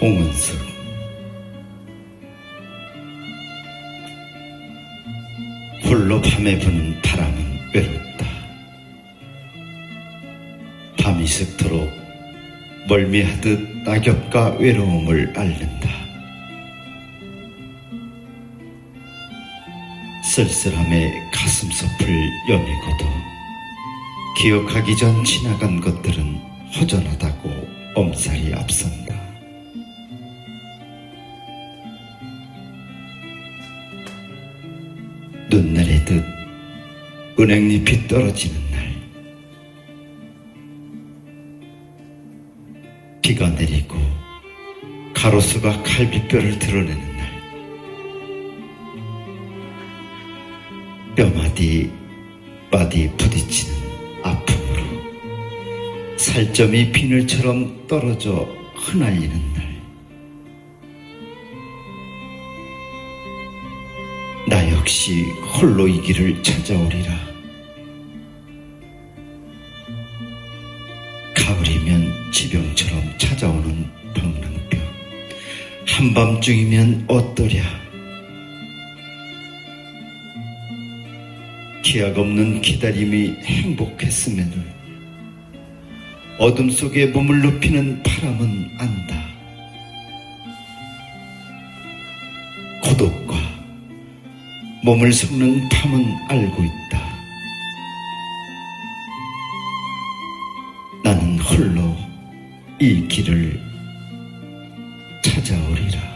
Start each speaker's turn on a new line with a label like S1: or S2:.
S1: 홍은숙 홀로 밤에 부는 바람은 외롭다. 밤이 새도록 멀미하듯 낙엽과 외로움을 앓는다. 쓸쓸함에 가슴속을 여미고도 기억하기 전 지나간 것들은 허전하다고 엄살이 앞선다. 눈 내리듯 은행잎이 떨어지는 날. 비가 내리고 가로수가 갈비뼈를 드러내는 날. 뼈마디 마디 부딪히는 아픔으로 살점이 비늘처럼 떨어져 흩날리는 날 나 역시 홀로 이 길을 찾아오리라. 가을이면 지병처럼 찾아오는 방랑병. 한밤중이면 어떠랴. 기약 없는 기다림이 행복했음에도 어둠 속에 몸을 눕히는 바람은 안다. 고독과 몸을 섞는 밤은 알고 있다. 나는 홀로 이 길을 찾아오리라.